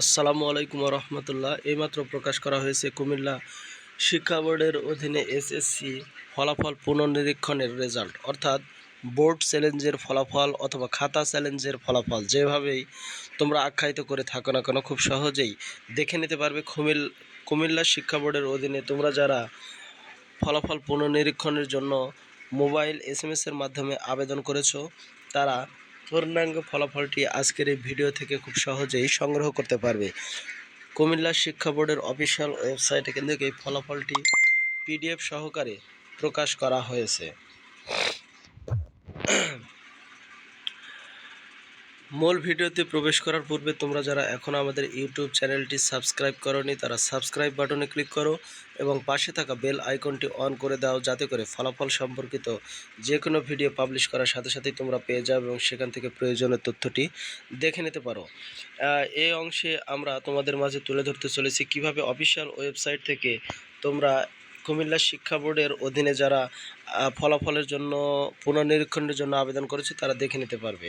আসসালামু আলাইকুম রহমতুল্লাহ এইমাত্র প্রকাশ করা হয়েছে কুমিল্লা শিক্ষা বোর্ডের অধীনে এসএসসি ফলাফল পুনর্নিরীক্ষণের রেজাল্ট। অর্থাৎ বোর্ড চ্যালেঞ্জের ফলাফল অথবা খাতা চ্যালেঞ্জের ফলাফল যেভাবেই তোমরা আখ্যায়িত করে থাকো না কেন, খুব সহজেই দেখে নিতে পারবে কুমিল, কুমিল্লা শিক্ষা বোর্ডের অধীনে তোমরা যারা ফলাফল পুনর্নিরীক্ষণের জন্য মোবাইল এস এর মাধ্যমে আবেদন করেছ, তারা পূর্ণাঙ্গ ফলাফলটি আজকের এই ভিডিও থেকে খুব সহজেই সংগ্রহ করতে পারবে। কুমিল্লা শিক্ষা বোর্ডের অফিসিয়াল ওয়েবসাইটে কিন্তু এই ফলাফলটি পিডিএফ সহকারে প্রকাশ করা হয়েছে। মূল ভিডিওতে প্রবেশ করার পূর্বে তোমরা যারা এখন আমাদের ইউটিউব চ্যানেলটি সাবস্ক্রাইব করনি, তারা সাবস্ক্রাইব বাটনে ক্লিক করো এবং পাশে থাকা বেল আইকনটি অন করে দাও যাতে করে ফলাফল সম্পর্কিত যে কোনো ভিডিও পাবলিশ করার সাথে সাথেই তোমরা পেয়ে যাও এবং সেখান থেকে প্রয়োজনীয় তথ্যটি দেখে নিতে পারো। এই অংশে আমরা তোমাদের মাঝে তুলে ধরতে চলেছি কীভাবে অফিসিয়াল ওয়েবসাইট থেকে তোমরা কুমিল্লা শিক্ষা বোর্ডের অধীনে যারা ফলাফলের জন্য, পুনর্নিরীক্ষণের জন্য আবেদন করেছে, তারা দেখে নিতে পারবে।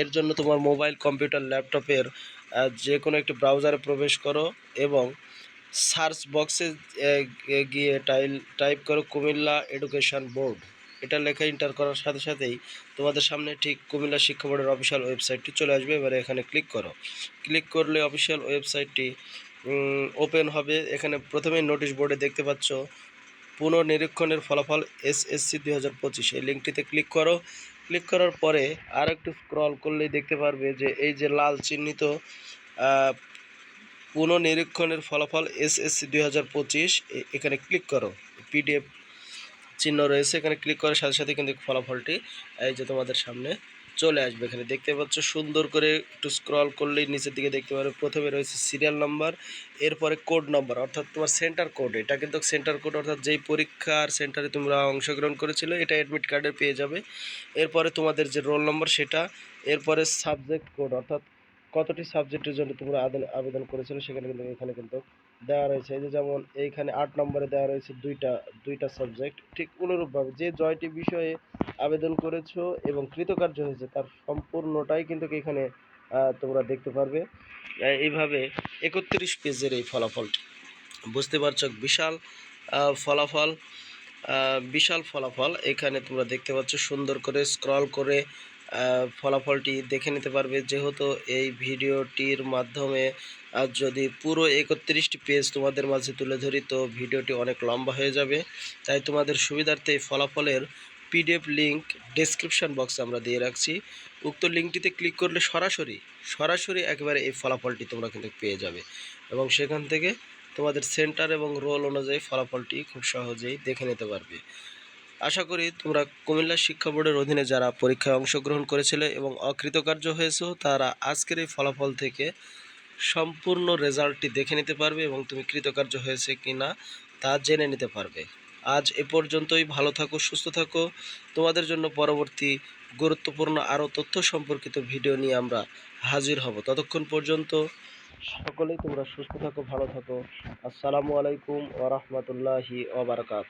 এর জন্য তোমার মোবাইল, কম্পিউটার, ল্যাপটপের যে কোনো একটি ব্রাউজারে প্রবেশ করো এবং সার্চ বক্সে গিয়ে টাইল, টাইপ করো কুমিল্লা এডুকেশন বোর্ড। এটা লেখা এন্টার করার সাথে সাথেই তোমাদের সামনে ঠিক কুমিল্লা শিক্ষা বোর্ডের অফিসিয়াল ওয়েবসাইটটি চলে আসবে। এবারে এখানে ক্লিক করো। ক্লিক করলে অফিসিয়াল ওয়েবসাইটটি ওপেন হবে। এখানে প্রথমেই নোটিশ বোর্ডে দেখতে পাচ্ছ পুনর্নিরীক্ষণের ফলাফল এসএসসি দুই হাজার পঁচিশ। এই লিঙ্কটিতে ক্লিক করো। ক্লিক করার পরে আর একটু স্ক্রল করলেই দেখতে পারবে যে এই যে লাল চিহ্নিত পুনর্নিরীক্ষণের ফলাফল এসএসসি দুই হাজার পঁচিশ এখানে ক্লিক করো। পিডিএফ চিহ্ন রয়েছে, এখানে ক্লিক করার সাথে সাথে কিন্তু ফলাফলটি, এই যে তোমাদের সামনে চলে আসবে এখানে। দেখতে পাচ্ছ সুন্দর করে একটু স্ক্রল করলেই নিচের দিকে দেখতে পারবে প্রথমে রয়েছে সিরিয়াল নাম্বার এরপরে কোড নাম্বার অর্থাৎ তোমার সেন্টার কোড এটা কিন্তু সেন্টার কোড অর্থাৎ যেই পরীক্ষার সেন্টারে তোমরা অংশগ্রহণ করেছিলে, এটা অ্যাডমিট কার্ডে পেয়ে যাবে। এরপরে তোমাদের যে রোল নম্বর সেটা, এরপরে সাবজেক্ট কোড অর্থাৎ কতটি সাবজেক্টের জন্য তোমরা আবেদন করেছিলে, সেখানে কিন্তু এখানে কিন্তু দেওয়া রয়েছে। এই যে যেমন এইখানে আট নম্বরে দেওয়া রয়েছে দুইটা দুইটা সাবজেক্ট ঠিক অনুরূপভাবে যে জয়টি বিষয়ে আবেদন করেছ এবং কৃতকার্য হয়েছে, তার সম্পূর্ণটাই কিন্তু এখানে তোমরা দেখতে পারবে। এইভাবে একত্রিশ পেজের এই ফলাফলটি। বুঝতে পারছ, বিশাল ফলাফল বিশাল ফলাফল। এখানে তোমরা দেখতে পাচ্ছ, সুন্দর করে স্ক্রল করে ফলাফলটি দেখে নিতে পারবে। যেহেতু এই ভিডিওটির মাধ্যমে আজ যদি পুরো একত্রিশটি পেজ তোমাদের মাঝে তুলে ধরি, তো ভিডিওটি অনেক লম্বা হয়ে যাবে। তাই তোমাদের সুবিধার্থে এই ফলাফলের পিডিএফ লিঙ্ক ডেসক্রিপশন বক্সে আমরা দিয়ে রাখছি। উক্ত লিঙ্কটিতে ক্লিক করলে সরাসরি সরাসরি একেবারে এই ফলাফলটি তোমরা কিন্তু পেয়ে যাবে। এবং সেখান থেকে তোমাদের সেন্টার এবং রোল অনুযায়ী ফলাফলটি খুব সহজেই দেখে নিতে পারবে। আশা করি তোমরা কুমিল্লা শিক্ষা বোর্ডের অধীনে যারা পরীক্ষায় অংশগ্রহণ করেছিলে এবং অকৃতকার্য হয়েছো, তারা আজকের এই ফলাফল থেকে সম্পূর্ণ রেজাল্টটি দেখে নিতে পারবে এবং তুমি কৃতকার্য হয়েছে কি না তা জেনে নিতে পারবে। আজ এ পর্যন্তই। ভালো থাকো, সুস্থ থাকো। তোমাদের জন্য পরবর্তী গুরুত্বপূর্ণ আরও তথ্য সম্পর্কিত ভিডিও নিয়ে আমরা হাজির হব। ততক্ষণ পর্যন্ত সকলেই তোমরা সুস্থ থাকো, ভালো থাকো। আসসালামু আলাইকুম ওরহমতুল্লাহি ওবরাকাত